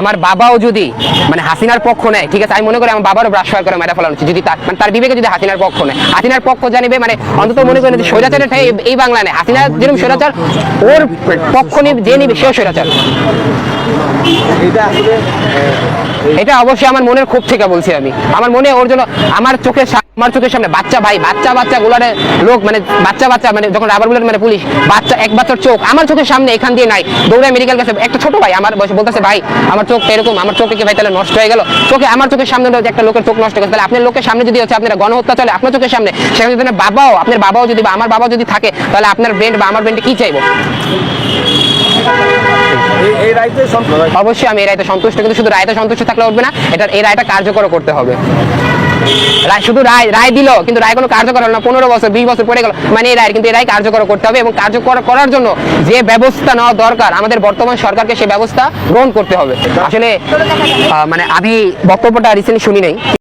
আমার বাবাও যদি মানে হাসিনার পক্ষ নেয়, ঠিক আছে, আমি মনে করি আমার বাবারও ব্রাশ করে মেরা ফেলানো উচিত, যদি তার মানে তার বিবেকে যদি হাসিনার পক্ষ নেয়। হাসিনার পক্ষ জানিবে মানে অন্তত মনে করেন যে স্বৈরাচারের এই- বাংলা নেই হাসিনা যেরকম স্বৈরাচার, ওর পক্ষ নিয়ে যে নিবে, সেও স্বৈরাচার। এটা আসলে এটা অবশ্যই আমার মনের ক্ষোভ থেকে বলছি আমি। আমার মনে ওর জন্য আমার চোখের আমার চোখের সামনে বাচ্চা ভাই, বাচ্চা বাচ্চা গুলারে লোক মানে বাচ্চা বাচ্চা মানে যখন রাবার বুলেট মানে পুলিশ, বাচ্চা এক বাচ্চার চোখ, আমার চোখের সামনে এখান দিয়ে নাই। দৌড়ে মেডিকেল কাছে, একটা ছোট ভাই আমার বয়সে বলতেছে, ভাই, আমার চোখ এরকম, আমার চোখে কি ভাই তাহলে নষ্ট হয়ে গেল? চোখে আমার চোখের সামনে একটা লোকের চোখ নষ্ট গেছে। তাহলে আপনার লোকের সামনে যদি হচ্ছে, আপনার গণহত্যা চলে, আপনার চোখের সামনে, সেখানে যদি বাবাও, আপনার বাবাও যদি বা, আমার বাবাও যদি থাকে, তাহলে আপনার ব্রেন্ড বা আমার ব্রেন্ডে কি চাইব? অবশ্যই আমি এই রায়তে সন্তুষ্ট, কিন্তু শুধু রায়তে সন্তুষ্ট থাকলে উঠবে না, এটা এই রায়টা কার্যকর করতে হবে। রায় শুধু রায় রায় দিল, কিন্তু রায় কোনো কার্যকর হলো না। পনেরো বছর, বিশ বছর পড়ে গেল। মানে এই রায় কিন্তু এই রায় কার্যকর করতে হবে এবং কার্যকর করার জন্য যে ব্যবস্থা নেওয়া দরকার, আমাদের বর্তমান সরকারকে সেই ব্যবস্থা গ্রহণ করতে হবে। আসলে মানে আমি বক্তব্যটা রিসেন্ট শুনি নাই।